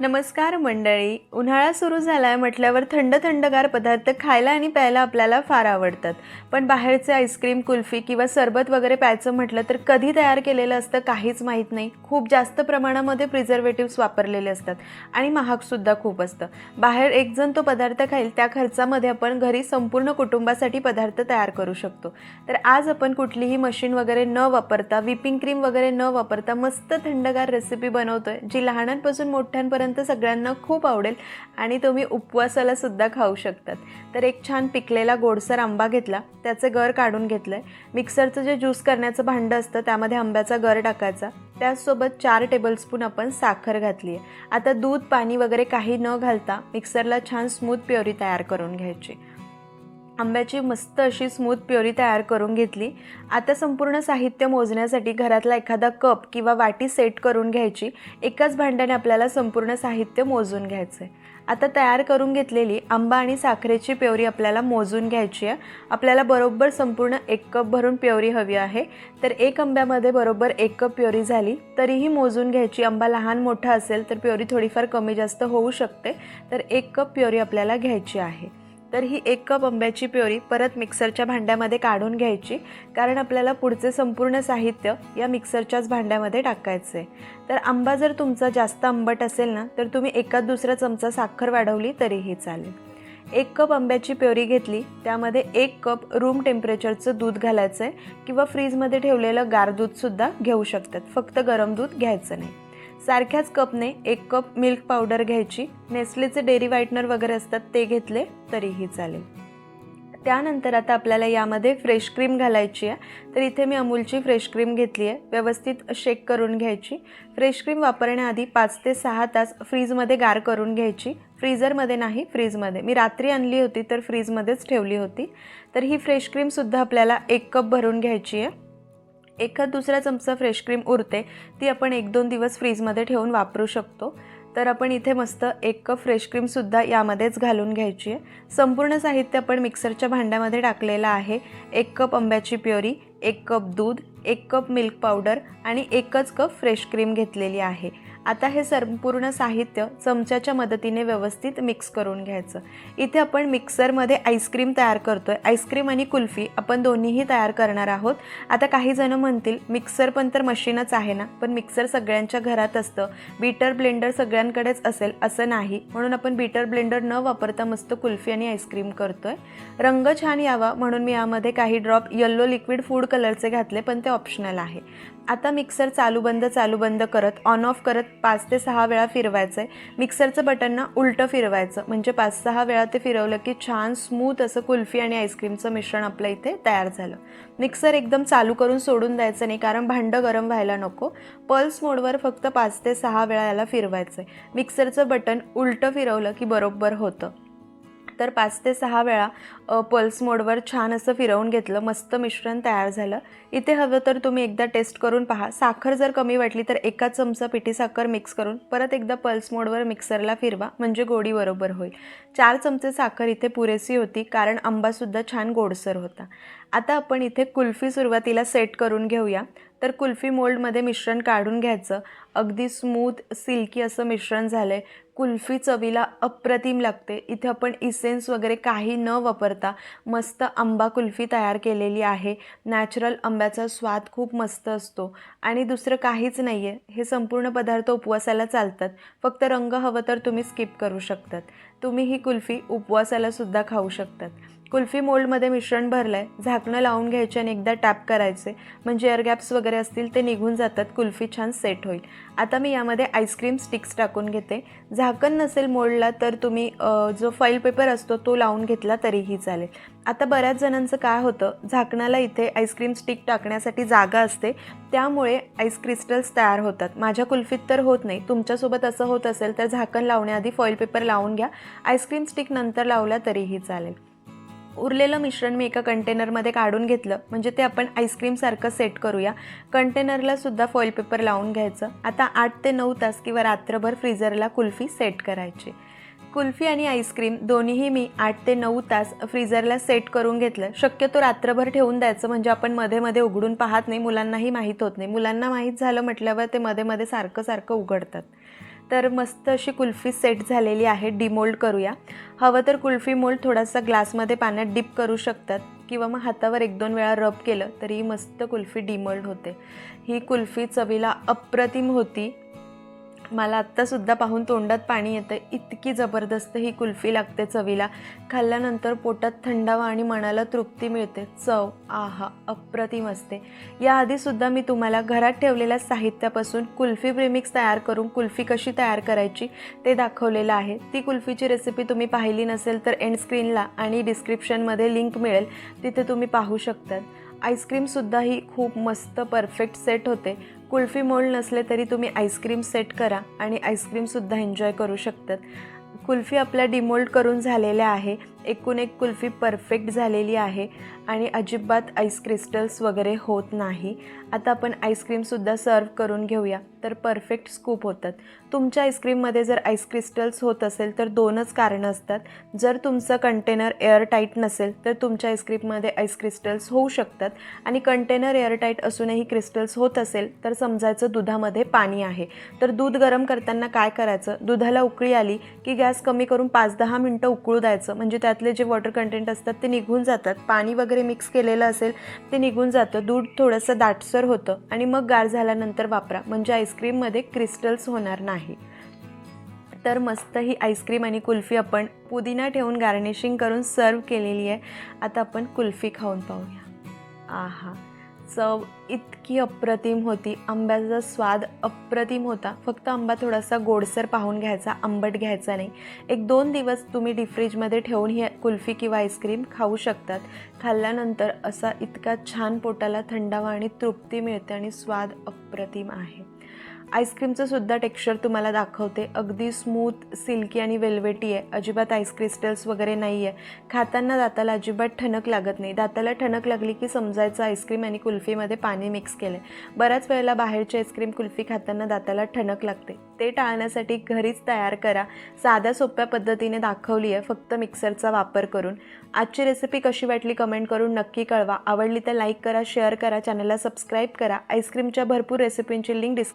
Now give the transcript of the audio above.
नमस्कार मंडळी. उन्हाळा सुरू झाला आहे म्हटल्यावर थंड थंडगार पदार्थ खायला आणि प्यायला आपल्याला फार आवडतात. पण बाहेरचे आईस्क्रीम कुल्फी किंवा सरबत वगैरे प्यायचं म्हटलं तर कधी तयार केलेलं असतं काहीच माहीत नाही. खूप जास्त प्रमाणामध्ये प्रिझर्वेटिव्स वापरलेले असतात आणि महागसुद्धा खूप असतं. बाहेर एकजण तो पदार्थ खाईल त्या खर्चामध्ये आपण घरी संपूर्ण कुटुंबासाठी पदार्थ तयार करू शकतो. तर आज आपण कुठलीही मशीन वगैरे न वापरता विपिंग क्रीम वगैरे न वापरता मस्त थंडगार रेसिपी बनवतो आहे जी लहानांपासून मोठ्यांपर्यंत सगळ्यांना खूप आवडेल आणि तुम्ही उपवासाला सुद्धा खाऊ शकतात. तर एक छान पिकलेला गोडसर आंबा घेतला. त्याचे गर काढून घेतलं आहे मिक्सरचं जे ज्यूस करण्याचं भांडं असतं त्यामध्ये आंब्याचा गर टाकायचा. त्याचसोबत चार टेबलस्पून आपण साखर घातली आहे आता दूध पाणी वगैरे काही न घालता मिक्सरला छान स्मूथ प्युरी तयार करून घ्यायची. आंब्याची मस्त अशी स्मूथ प्युरी तयार करून घेतली. आता संपूर्ण साहित्य मोजण्यासाठी घरातला एखादा कप किंवा वाटी सेट करून घ्यायची. एकाच भांड्याने आपल्याला संपूर्ण साहित्य मोजून घ्यायचं आहे आता तयार करून घेतलेली आंबा आणि साखरेची प्युरी आपल्याला मोजून घ्यायची आहे. आपल्याला बरोबर संपूर्ण एक कप भरून प्युरी हवी आहे. तर एक आंब्यामध्ये बरोबर एक कप प्युरी झाली तरीही मोजून घ्यायची. आंबा लहान मोठा असेल तर प्युरी थोडीफार कमी जास्त होऊ शकते. तर एक कप प्युरी आपल्याला घ्यायची आहे. तर ही एक कप आंब्याची प्युरी परत मिक्सरच्या भांड्यामध्ये काढून घ्यायची. कारण आपल्याला पुढचे संपूर्ण साहित्य या मिक्सरच्याच भांड्यामध्ये टाकायचं आहे तर आंबा जर तुमचा जास्त आंबट असेल ना तर तुम्ही एकाच दुसरा चमचा साखर वाढवली तरीही चालेल. एक कप आंब्याची प्युरी घेतली त्यामध्ये एक कप रूम टेम्परेचरचं दूध घालायचं आहे किंवा फ्रीजमध्ये ठेवलेलं गार दूधसुद्धा घेऊ शकतात. फक्त गरम दूध घ्यायचं नाही. सारख्याच कपने एक कप मिल्क पावडर घ्यायची. नेस्लेचे डेअरी व्हाईटनर वगैरे असतात ते घेतले तरीही चालेल. त्यानंतर आता आपल्याला यामध्ये फ्रेश क्रीम घालायची आहे. तर इथे मी अमूलची फ्रेश क्रीम घेतली आहे. व्यवस्थित शेक करून घ्यायची. फ्रेश क्रीम वापरण्याआधी पाच ते सहा तास फ्रीजमध्ये गार करून घ्यायची. फ्रीझरमध्ये नाही फ्रीजमध्ये मी रात्री आणली होती तर फ्रीजमध्येच ठेवली होती. तर ही फ्रेश क्रीमसुद्धा आपल्याला एक कप भरून घ्यायची आहे. एखाद दुसरा चमचा फ्रेश क्रीम उरते ती आपण एक दोन दिवस फ्रीजमध्ये ठेवून वापरू शकतो. तर आपण इथे मस्त एक कप फ्रेश क्रीमसुद्धा यामध्येच घालून घ्यायची आहे. संपूर्ण साहित्य आपण मिक्सरच्या भांड्यामध्ये टाकलेलं आहे. एक कप आंब्याची प्युरी एक कप दूध एक कप मिल्क पावडर आणि एकच कप फ्रेश क्रीम घेतलेली आहे. आता हे संपूर्ण साहित्य चमच्याच्या मदतीने व्यवस्थित मिक्स करून घ्यायचं. इथे आपण मिक्सरमध्ये आईस्क्रीम तयार करतो आहे आईस्क्रीम आणि कुल्फी आपण दोन्हीही तयार करणार आहोत. आता काही जणं म्हणतील मिक्सर पण तर मशीनच आहे ना? पण मिक्सर सगळ्यांच्या घरात असतं. बीटर ब्लेंडर सगळ्यांकडेच असेल असं नाही. म्हणून आपण बीटर ब्लेंडर न वापरता मस्त कुल्फी आणि आईस्क्रीम करतो आहे रंग छान यावा म्हणून मी यामध्ये काही ड्रॉप येल्लो लिक्विड फूड कलरचे घातले पण ते ऑप्शनल आहे. आता मिक्सर चालू बंद चालू बंद करत ऑन ऑफ करत पाच ते सहा वेळा फिरवायचं आहे मिक्सरचं बटन ना उलटं फिरवायचं. म्हणजे पाच सहा वेळा ते फिरवलं की छान स्मूथ असं कुल्फी आणि आईस्क्रीमचं मिश्रण आपलं इथे तयार झालं. मिक्सर एकदम चालू करून सोडून द्यायचं नाही कारण भांडं गरम व्हायला नको. पल्स मोडवर फक्त पाच ते सहा वेळा याला फिरवायचं आहे मिक्सरचं बटन उलटं फिरवलं की बरोबर होतं. तर पाच ते सहा वेळा पल्स मोडवर छान असं फिरवून घेतलं. मस्त मिश्रण तयार झालं. इथे हवं तर तुम्ही एकदा टेस्ट करून पहा. साखर जर कमी वाटली तर एका चमचा पिठी साखर मिक्स करून परत एकदा पल्स मोडवर मिक्सरला फिरवा म्हणजे गोडी बरोबर होईल. चार चमचे साखर इथे पुरेसी होती कारण आंबासुद्धा छान गोडसर होता. आता आपण इथे कुल्फी सुरुवातीला सेट करून घेऊया. तर कुल्फी मोल्डमध्ये मिश्रण काढून घ्यायचं. अगदी स्मूथ सिल्की असं मिश्रण झालं आहे कुल्फी चवीला अप्रतिम लागते. इथे आपण इसेन्स वगैरे काही न वापरता मस्त आंबा कुल्फी तयार केलेली आहे. नॅचरल आंब्याचा स्वाद खूप मस्त असतो. आणि दुसरं काहीच नाही आहे हे संपूर्ण पदार्थ उपवासाला चालतात. फक्त रंग हवं तर तुम्ही स्किप करू शकतात. तुम्ही ही कुल्फी उपवासालासुद्धा खाऊ शकतात. कुल्फी मोल्डमध्ये मिश्रण भरलं आहे झाकणं लावून घ्यायचे आणि एकदा टॅप करायचे. म्हणजे एअर गॅप्स वगैरे असतील ते निघून जातात कुल्फी छान सेट होईल. आता मी यामध्ये आईस्क्रीम स्टिक्स टाकून घेते. झाकण नसेल मोल्डला तर तुम्ही जो फाईल पेपर असतो तो लावून घेतला तरीही चालेल. आता बऱ्याच जणांचं काय होतं झाकणाला इथे आईस्क्रीम स्टिक टाकण्यासाठी जागा असते. त्यामुळे आईस क्रिस्टल्स तयार होतात. माझ्या कुल्फीत तर होत नाही. तुमच्यासोबत असं होत असेल तर झाकण लावण्याआधी फॉईल पेपर लावून घ्या. आईस्क्रीम स्टिक नंतर लावला तरीही चालेल. उरलेलं मिश्रण मी एका कंटेनरमध्ये काढून घेतलं. म्हणजे ते आपण आईस्क्रीमसारखं सेट करूया. कंटेनरलासुद्धा फॉईल पेपर लावून घ्यायचं. आता आठ ते नऊ तास किंवा रात्रभर फ्रीझरला कुल्फी सेट करायची. कुल्फी आणि आईस्क्रीम दोन्हीही मी आठ ते नऊ तास फ्रीझरला सेट करून घेतलं. शक्यतो रात्रभर ठेवून द्यायचं. म्हणजे आपण मध्ये मध्ये उघडून पाहत नाही. मुलांनाही माहीत होत नाही. मुलांना माहीत झालं म्हटल्यावर ते मध्ये मध्ये सारखं सारखं उघडतात. तर मस्त अशी कुल्फी सेट झालेली आहे. डिमोल्ड करूया. हवं तर कुल्फी मोल्ड थोडासा ग्लासमध्ये पाण्यात डिप करू शकतात. किंवा मग हातावर एक दोन वेळा रब केलं तरी मस्त कुल्फी डिमोल्ड होते. ही कुल्फी चवीला अप्रतिम होती. मला आत्तासुद्धा पाहून तोंडात पाणी येतं इतकी जबरदस्त ही कुल्फी लागते चवीला. खाल्ल्यानंतर पोटात थंडावा आणि मनाला तृप्ती मिळते. चव आहा अप्रतिम असते. याआधीसुद्धा मी तुम्हाला घरात ठेवलेल्या साहित्यापासून कुल्फी प्रेमिक्स तयार करून कुल्फी कशी तयार करायची ते दाखवलेलं आहे. ती कुल्फीची रेसिपी तुम्ही पाहिली नसेल तर एंड स्क्रीनला आणि डिस्क्रिप्शनमध्ये लिंक मिळेल. तिथे तुम्ही पाहू शकतात. आईस्क्रीमसुद्धा ही खूप मस्त परफेक्ट सेट होते. कुल्फी मोल्ड नसले तरी तुम्ही आईस्क्रीम सेट करा आणि आईस्क्रीमसुद्धा एन्जॉय करू शकतात. कुल्फी आपल्या डिमोल्ड करून झालेल्या आहे. एकूण एक कुल्फी परफेक्ट झालेली आहे आणि अजिबात आईस क्रिस्टल्स वगैरे होत नाही. आता आपण आईस्क्रीमसुद्धा सर्व करून घेऊया. तर परफेक्ट स्कूप होतात. तुमच्या आईस्क्रीममध्ये जर आईस क्रिस्टल्स होत असेल तर दोनच कारणं असतात. जर तुमचं कंटेनर एअरटाईट नसेल तर तुमच्या आईस्क्रीममध्ये आईस क्रिस्टल्स होऊ शकतात. आणि कंटेनर एअरटाईट असूनही क्रिस्टल्स होत असेल तर समजायचं दुधामध्ये पाणी आहे. तर दूध गरम करताना काय करायचं? दुधाला उकळी आली की गॅस कमी करून पाच दहा मिनटं उकळू द्यायचं. म्हणजे त्या त्यातले जे वॉटर कंटेंट असतात ते निघून जातात. पाणी वगैरे मिक्स केलेलं असेल ते निघून जातं. दूध थोडंसं दाटसर होतं आणि मग गार झाल्यानंतर वापरा. म्हणजे आईस्क्रीममध्ये क्रिस्टल्स होणार नाही. तर मस्त ही आईस्क्रीम आणि कुल्फी आपण पुदिना ठेवून गार्निशिंग करून सर्व केलेली आहे. आता आपण कुल्फी खाऊन पाहूया. आहा. चव इतकी अप्रतिम होती. आंब्याचा स्वाद अप्रतिम होता. फक्त आंबा थोडासा गोडसर पाहून घ्यायचा आंबट घ्यायचा नाही. एक दोन दिवस तुम्ही डीप फ्रीजमध्ये ठेवून ही कुल्फी किंवा आईस्क्रीम खाऊ शकतात. खाल्ल्यानंतर असा इतका छान पोटाला थंडावा आणि तृप्ती मिळते आणि स्वाद अप्रतिम आहे. आईस्क्रीमचं सुद्धा टेक्स्चर तुम्हाला दाखवते. अगदी स्मूथ सिल्की आणि वेल्वेटी आहे. अजिबात आईस क्रिस्टल्स वगैरे नाही आहे खाताना दाताला अजिबात ठणक लागत नाही. दाताला ठणक लागली की समजायचं आईस्क्रीम आणि कुल्फीमध्ये पाणी मिक्स केलं आहे बऱ्याच वेळेला बाहेरची आईस्क्रीम कुल्फी खाताना दाताला ठणक लागते. ते टाळण्यासाठी घरीच तयार करा. साध्या सोप्या पद्धतीने दाखवली आहे फक्त मिक्सरचा वापर करून. आजची रेसिपी कशी वाटली कमेंट करून नक्की कळवा. आवडली तर लाईक करा शेअर करा चॅनलला सबस्क्राईब करा. आईस्क्रीमच्या भरपूर रेसिपींची लिंक डिस्क